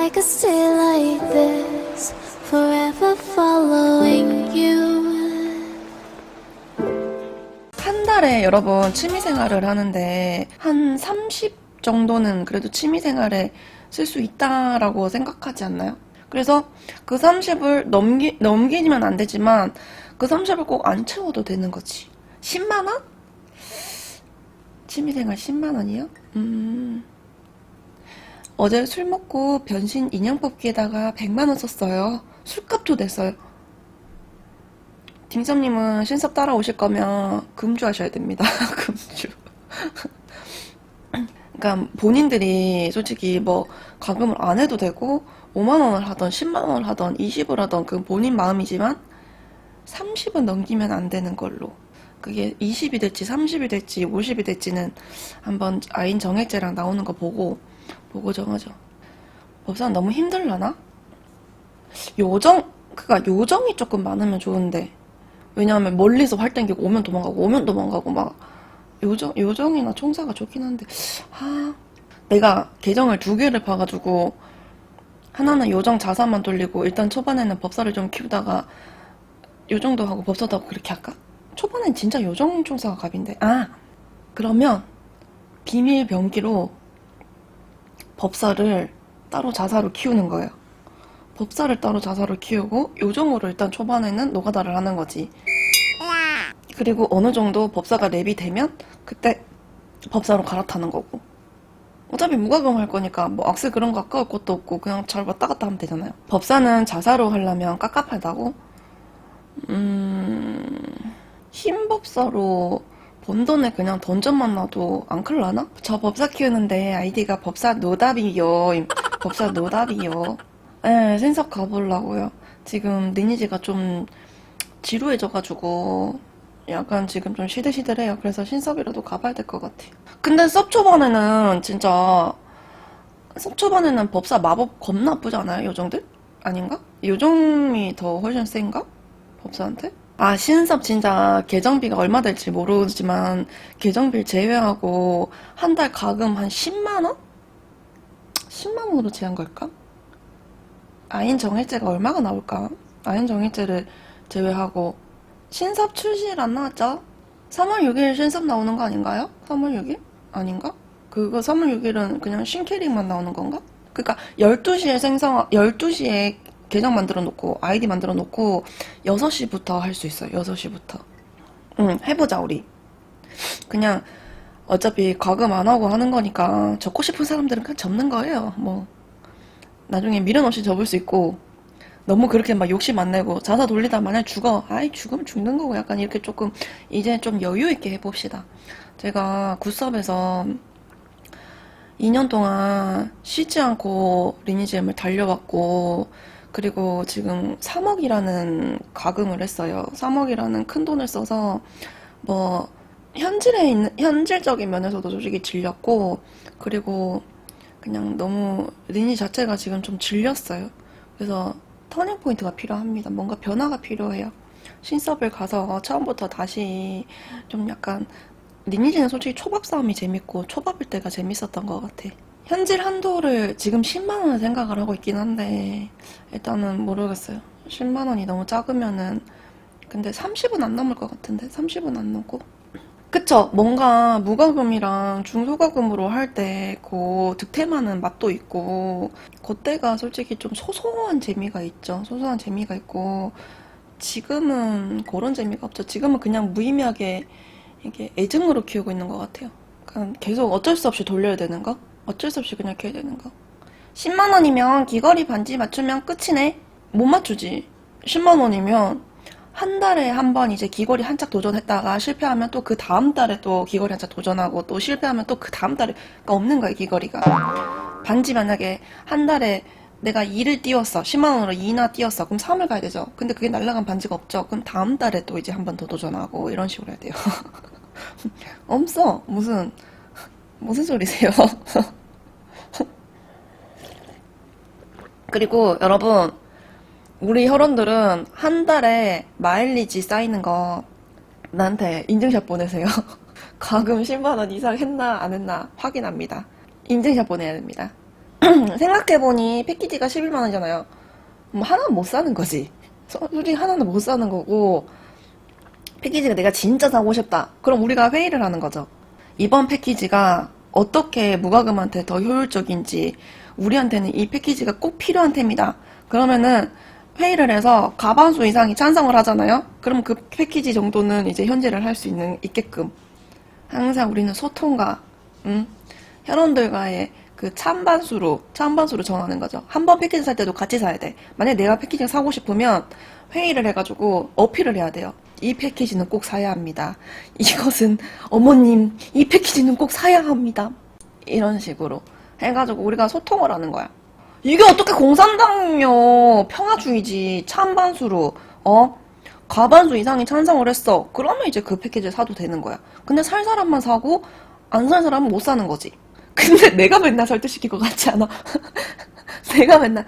I could stay like this, forever following you. 한 달에 여러분 취미생활을 하는데 한 30 정도는 그래도 취미생활에 쓸 수 있다라고 생각하지 않나요? 그래서 그 30을 넘기, 넘기면 안 되지만 그 30을 꼭 안 채워도 되는 거지. 10만원? 취미생활 10만원이요? 음. 어제 술 먹고 변신 인형 뽑기에다가 100만원 썼어요. 술값도 냈어요. 딩sam님은 신섭 따라오실 거면 금주 하셔야 됩니다. 금주. 그러니까 본인들이 솔직히 뭐 가금을 안 해도 되고 5만 원을 하던 10만 원을 하던 20을 하던 그 본인 마음이지만 30은 넘기면 안 되는 걸로. 그게 20이 될지 30이 될지 50이 될지는 한번 아인 정액제랑 나오는 거 보고 보고 정하죠. 법사는 너무 힘들려나? 요정 그니까 요정이 조금 많으면 좋은데 왜냐하면 멀리서 활 땡기고 오면 도망가고 오면 도망가고 막 요정 요정이나 총사가 좋긴 한데 아 내가 계정을 두 개를 봐가지고 하나는 요정 자산만 돌리고 일단 초반에는 법사를 좀 키우다가 요정도 하고 법사도 하고 그렇게 할까? 초반엔 진짜 요정 총사가 갑인데 아 그러면 비밀 병기로 법사를 따로 자사로 키우는 거예요. 법사를 따로 자사로 키우고 요정으로 일단 초반에는 노가다를 하는 거지. 그리고 어느 정도 법사가 랩이 되면 그때 법사로 갈아타는 거고. 어차피 무과금 할 거니까 뭐 악세 그런 거 아까울 것도 없고 그냥 잘 왔다 갔다 하면 되잖아요. 법사는 자사로 하려면 깝깝하다고? 음... 흰 법사로 번 돈에 그냥 던전만 놔도 안 클라나? 저 법사 키우는데 아이디가 법사 노답이요. 법사 노답이요. 네, 신석 가보려고요. 지금 리니지가 좀 지루해져가지고 약간 지금 좀 시들시들해요. 그래서 신섭이라도 가봐야 될 것 같아요. 근데 섭 초반에는 진짜 섭 초반에는 법사 마법 겁나 나쁘지 않아요? 요정들? 아닌가? 요정이 더 훨씬 센가? 법사한테? 아, 신섭 진짜 계정비가 얼마 될지 모르지만 계정비 제외하고 한 달 가금 한 10만 원? 10만 원으로 제한 걸까? 아인 정일제가 얼마가 나올까? 아인 정일제를 제외하고 신섭 출시일 안 나왔죠? 3월 6일 신섭 나오는 거 아닌가요? 3월 6일? 아닌가? 그거 3월 6일은 그냥 신캐릭만 나오는 건가? 그니까 12시에 생성, 12시에 계정 만들어 놓고 아이디 만들어 놓고 6시부터 할 수 있어요. 6시부터. 응, 해보자 우리. 그냥 어차피 과금 안 하고 하는 거니까 적고 싶은 사람들은 그냥 접는 거예요. 뭐 나중에 미련 없이 접을 수 있고 너무 그렇게 막 욕심 안 내고 자사 돌리다 만약 죽어 아이 죽으면 죽는 거고 약간 이렇게 조금 이제 좀 여유 있게 해봅시다. 제가 굿섭에서 2년 동안 쉬지 않고 리니지엠을 달려왔고 그리고 지금 3억이라는 가금을 했어요. 3억이라는 큰 돈을 써서 뭐 현질에 있는 현실적인 면에서도 솔직히 질렸고 그리고 그냥 너무 리니 자체가 지금 좀 질렸어요. 그래서 터닝 포인트가 필요합니다. 뭔가 변화가 필요해요. 신섭을 가서 처음부터 다시 좀 약간 리니지는 솔직히 초밥 싸움이 재밌고 초밥일 때가 재밌었던 것 같아. 현질 한도를 지금 10만 원을 생각을 하고 있긴 한데 일단은 모르겠어요. 10만 원이 너무 작으면은 근데 30은 안 넘을 것 같은데? 30은 안 넘고? 그쵸. 뭔가 무과금이랑 중소과금으로 할 때 그 득템하는 맛도 있고 그때가 솔직히 좀 소소한 재미가 있죠. 소소한 재미가 있고 지금은 그런 재미가 없죠. 지금은 그냥 무의미하게 이게 애증으로 키우고 있는 것 같아요. 그냥 계속 어쩔 수 없이 돌려야 되는 거 어쩔 수 없이 그냥 키워야 되는 거. 10만 원이면 귀걸이 반지 맞추면 끝이네. 못 맞추지. 10만 원이면 한 달에 한 번 이제 귀걸이 한 짝 도전했다가 실패하면 또 그 다음 달에 또 귀걸이 한 짝 도전하고 또 실패하면 또 그 다음 달에 그러니까 없는 거야 귀걸이가. 반지 만약에 한 달에 내가 2를 띄웠어. 10만 원으로 2나 띄웠어. 그럼 3을 가야 되죠. 근데 그게 날라간 반지가 없죠. 그럼 다음 달에 또 이제 한 번 더 도전하고 이런 식으로 해야 돼요. 없어 무슨 무슨 소리세요 그리고 여러분 우리 혈원들은 한 달에 마일리지 쌓이는 거 나한테 인증샷 보내세요. 가금 10만원 이상 했나 안 했나 확인합니다. 인증샷 보내야 됩니다. 생각해보니 패키지가 11만원이잖아요. 뭐 하나는 못 사는 거지. 솔직히 하나는 못 사는 거고, 패키지가 내가 진짜 사고 싶다. 그럼 우리가 회의를 하는 거죠. 이번 패키지가 어떻게 무과금한테 더 효율적인지, 우리한테는 이 패키지가 꼭 필요한 템이다. 그러면은 회의를 해서 가반수 이상이 찬성을 하잖아요? 그럼 그 패키지 정도는 이제 현질을 할 수 있는, 있게끔. 항상 우리는 소통과, 음, 혈원들과의 그 찬반수로, 찬반수로 정하는 거죠. 한 번 패키지 살 때도 같이 사야 돼. 만약에 내가 패키지를 사고 싶으면 회의를 해가지고 어필을 해야 돼요. 이 패키지는 꼭 사야 합니다. 이것은 어머님, 이 패키지는 꼭 사야 합니다. 이런 식으로 해가지고 우리가 소통을 하는 거야. 이게 어떻게 공산당요? 평화주의지. 찬반수로, 어? 과반수 이상이 찬성을 했어. 그러면 이제 그 패키지를 사도 되는 거야. 근데 살 사람만 사고, 안 살 사람은 못 사는 거지. 근데 내가 맨날 설득시킬 것 같지 않아? 내가 맨날,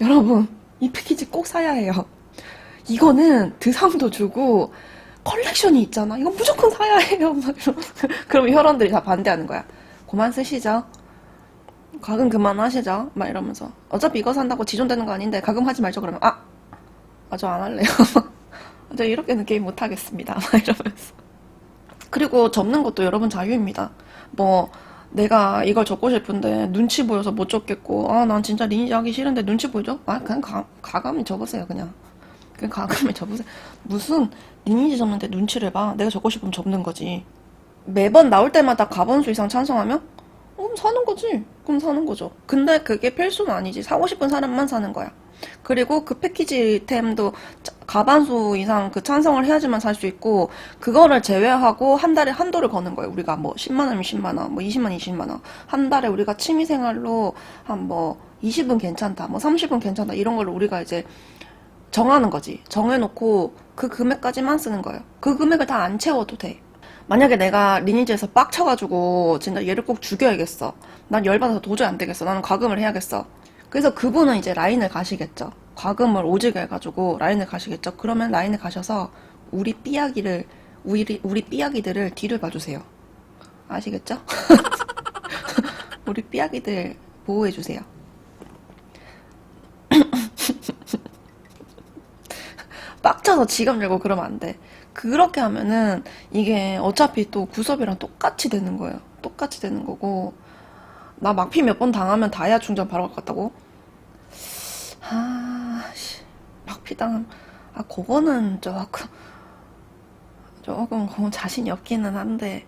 여러분, 이 패키지 꼭 사야 해요. 이거는 드상도 주고, 컬렉션이 있잖아. 이건 무조건 사야 해요. 그러면 혈원들이 다 반대하는 거야. 그만 쓰시죠. 가금 그만하시죠. 막 이러면서. 어차피 이거 산다고 지존되는 거 아닌데, 가금 하지 말죠. 그러면, 아! 아, 저 안 할래요. 저 이렇게는 게임 못 하겠습니다. 막 이러면서. 그리고 접는 것도 여러분 자유입니다. 뭐, 내가 이걸 접고 싶은데 눈치 보여서 못 접겠고, 아, 난 진짜 리니지 하기 싫은데 눈치 보이죠? 아, 그냥 가, 가감이 접으세요, 그냥. 그냥 가감이 접으세요. 무슨 리니지 접는데 눈치를 봐. 내가 접고 싶으면 접는 거지. 매번 나올 때마다 가번수 이상 찬성하면? 어, 그럼 사는 거지. 그럼 사는 거죠. 근데 그게 필수는 아니지. 사고 싶은 사람만 사는 거야. 그리고 그 패키지 템도 자- 가반수 이상 그 찬성을 해야지만 살 수 있고 그거를 제외하고 한 달에 한도를 거는 거예요. 우리가 뭐 10만 원이면 10만 원, 뭐 20만 20만 원. 한 달에 우리가 취미 생활로 한 뭐 20은 괜찮다, 뭐 30은 괜찮다 이런 걸로 우리가 이제 정하는 거지. 정해 놓고 그 금액까지만 쓰는 거예요. 그 금액을 다 안 채워도 돼. 만약에 내가 리니지에서 빡쳐가지고 진짜 얘를 꼭 죽여야겠어. 난 열받아서 도저히 안 되겠어. 나는 과금을 해야겠어. 그래서 그분은 이제 라인을 가시겠죠. 과금을 오지게 해가지고 라인을 가시겠죠. 그러면 라인을 가셔서 우리 삐약이를 우리 우리 삐약이들을 뒤를 봐주세요. 아시겠죠? 우리 삐약이들 보호해 주세요. 빡쳐서 지갑 열고 그러면 안 돼. 그렇게 하면은 이게 어차피 또 구섭이랑 똑같이 되는 거예요. 똑같이 되는 거고. 나 막피 몇 번 당하면 다이아 충전 바로 갔다고? 아, 씨. 막피 당하면, 아, 그거는 조금, 조금, 그건 자신이 없기는 한데.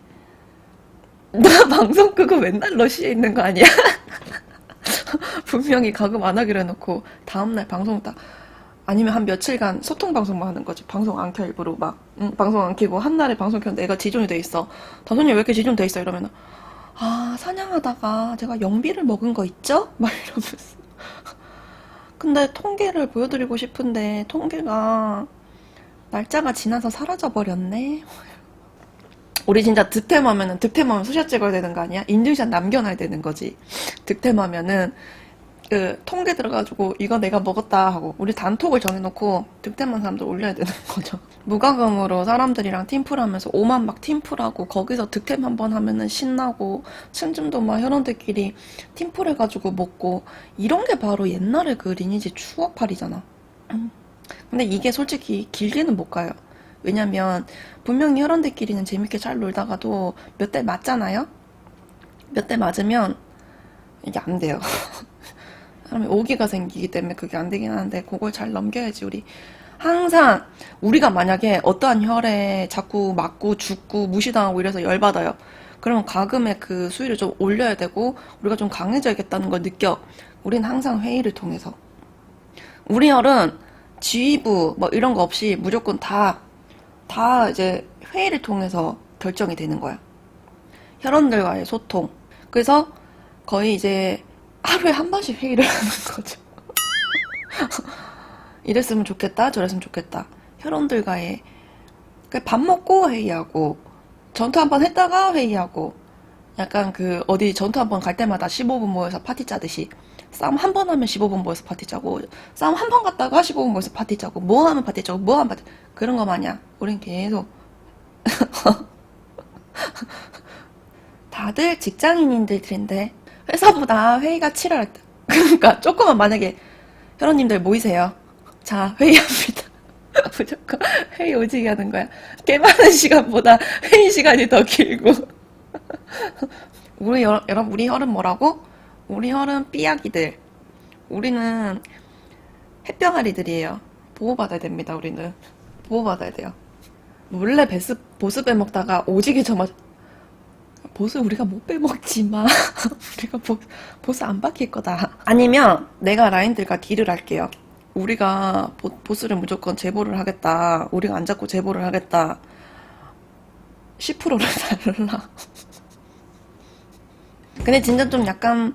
나 방송 끄고 맨날 러시에 있는 거 아니야? 분명히 가금 안 하기로 해놓고, 다음날 방송 딱, 아니면 한 며칠간 소통 방송만 하는 거지. 방송 안 켜, 일부러 막. 응, 방송 안 켜고, 한 날에 방송 켰는데 애가 지존이 돼 있어. 다솜님 왜 이렇게 지존 돼 있어? 이러면, 아, 사냥하다가 제가 영비를 먹은 거 있죠? 막 이러면서. 근데 통계를 보여드리고 싶은데, 통계가 날짜가 지나서 사라져 버렸네? 우리 진짜 득템하면은, 득템하면 수샷 찍어야 되는 거 아니야? 인증샷 남겨놔야 되는 거지. 득템하면은, 그, 통계 들어가지고, 이거 내가 먹었다 하고, 우리 단톡을 정해놓고, 득템한 사람들 올려야 되는 거죠. 무과금으로 사람들이랑 팀플 하면서, 오만 막 팀플하고, 거기서 득템 한 번 하면은 신나고, 층쯤도 막 혈원들끼리 팀플 해가지고 먹고, 이런 게 바로 옛날에 그 리니지 추억팔이잖아. 음. 근데 이게 솔직히 길게는 못 가요. 왜냐면, 분명히 혈원들끼리는 재밌게 잘 놀다가도 몇 대 맞잖아요? 몇 대 맞으면, 이게 안 돼요. 사람이 오기가 생기기 때문에 그게 안 되긴 하는데 그걸 잘 넘겨야지 우리. 항상 우리가 만약에 어떠한 혈에 자꾸 맞고 죽고 무시당하고 이래서 열받아요. 그러면 가금의 그 수위를 좀 올려야 되고 우리가 좀 강해져야겠다는 걸 느껴. 우린 항상 회의를 통해서. 우리 혈은 지휘부 뭐 이런 거 없이 무조건 다 다 이제 회의를 통해서 결정이 되는 거야. 혈원들과의 소통. 그래서 거의 이제 하루에 한 번씩 회의를 하는 거죠. 이랬으면 좋겠다, 저랬으면 좋겠다. 혈원들과의 그밥 먹고 회의하고 전투 한 번 했다가 회의하고 약간 그 어디 전투 한 번 갈 때마다 15분 모여서 파티 짜듯이 싸움 한 번 하면 15분 모여서 파티 짜고 싸움 한 번 갔다가 15분 모여서 파티 짜고 뭐 하면 파티 짜고 뭐 하면 파티 그런 거 마냥 우린 계속 다들 직장인인들인데 회사보다 회의가 치열할 때. 그러니까 조금만 만약에 혈원님들 모이세요. 자, 회의합니다. 무조건 회의 오지게 하는 거야. 꽤 많은 시간보다 회의 시간이 더 길고. 우리 여, 여러분, 우리 혈은 뭐라고? 우리 혈은 삐약이들. 우리는 햇병아리들이에요. 보호받아야 됩니다, 우리는. 보호받아야 돼요. 몰래 베스, 보스 빼먹다가 오지게 저마, 보스 우리가 못 빼먹지만, 우리가 보, 보스 안 박힐 거다. 아니면 내가 라인들과 딜을 할게요. 우리가 보, 보스를 무조건 제보를 하겠다. 우리가 안 잡고 제보를 하겠다. 10%를 달라. 근데 진짜 좀 약간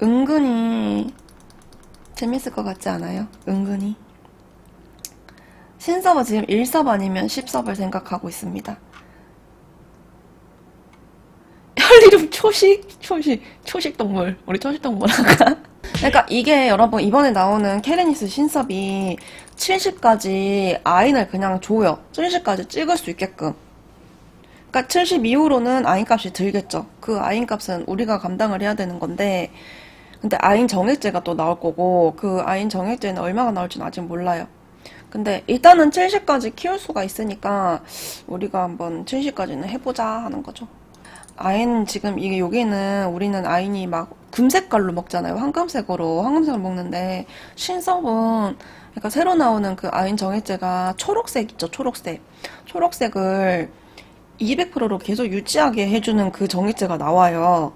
은근히 재밌을 것 같지 않아요? 은근히. 신서버 지금 1섭 아니면 10섭을 생각하고 있습니다. 혈 이름 초식, 초식, 초식 동물. 우리 초식 동물? 그러니까 이게 여러분 이번에 나오는 케레니스 신섭이 70까지 아인을 그냥 줘요. 70까지 찍을 수 있게끔. 그러니까 70 이후로는 아인 값이 들겠죠. 그 아인 값은 우리가 감당을 해야 되는 건데, 근데 아인 정액제가 또 나올 거고, 그 아인 정액제는 얼마가 나올지는 아직 몰라요. 근데 일단은 70까지 키울 수가 있으니까 우리가 한번 70까지는 해보자 하는 거죠. 아인 지금 이게 여기는 우리는 아인이 막 금색깔로 먹잖아요. 황금색으로 황금색을 먹는데 신섭은 그러니까 새로 나오는 그 아인 정액제가 초록색 있죠. 초록색. 초록색을 200%로 계속 유지하게 해주는 그 정액제가 나와요.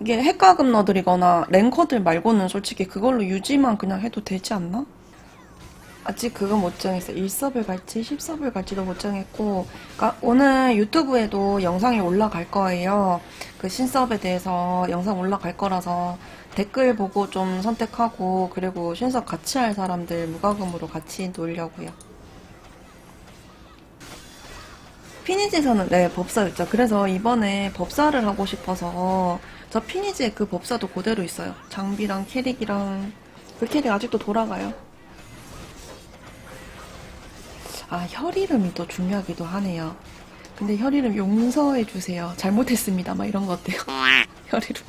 이게 핵가금 넣어드리거나 랭커들 말고는 솔직히 그걸로 유지만 그냥 해도 되지 않나? 아직 그거 못 정했어요. 1섭을 갈지 10섭을 갈지도 못 정했고 그러니까 오늘 유튜브에도 영상이 올라갈 거예요. 그 신섭에 대해서 영상 올라갈 거라서 댓글 보고 좀 선택하고 그리고 신섭 같이 할 사람들 무과금으로 같이 놀려고요. 피니지에서는 네 법사였죠. 그래서 이번에 법사를 하고 싶어서 저 피니지의 그 법사도 그대로 있어요. 장비랑 캐릭이랑 그 캐릭 아직도 돌아가요. 아, 혈 이름이 또 중요하기도 하네요. 근데 혈 이름 용서해 주세요. 잘못했습니다. 막 이런 거 어때요? 혈 이름.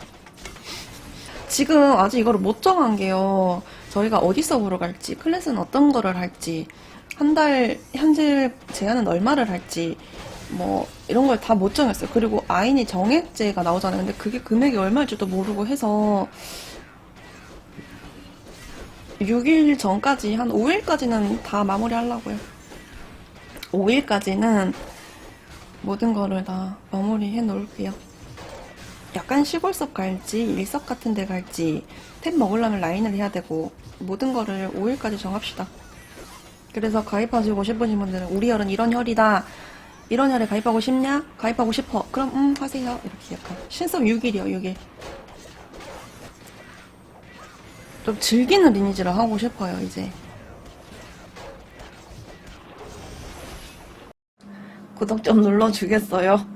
지금 아직 이거를 못 정한 게요. 저희가 어디 서버로 갈지, 클래스는 어떤 거를 할지, 한 달 현질 제한은 얼마를 할지, 뭐 이런 걸 다 못 정했어요. 그리고 아인이 정액제가 나오잖아요. 근데 그게 금액이 얼마일지도 모르고 해서 6일 전까지 한 5일까지는 다 마무리 하려고요. 5일까지는 모든 거를 다 마무리해 놓을게요. 약간 시골섭 갈지, 일섭 같은 데 갈지, 템 먹으려면 라인을 해야 되고, 모든 거를 5일까지 정합시다. 그래서 가입하시고 싶으신 분들은, 우리 혈은 이런 혈이다. 이런 혈에 가입하고 싶냐? 가입하고 싶어. 그럼, 음, 하세요. 이렇게 약간. 신섭 6일이요, 6일. 좀 즐기는 리니지를 하고 싶어요, 이제. 구독 좀 눌러주겠어요?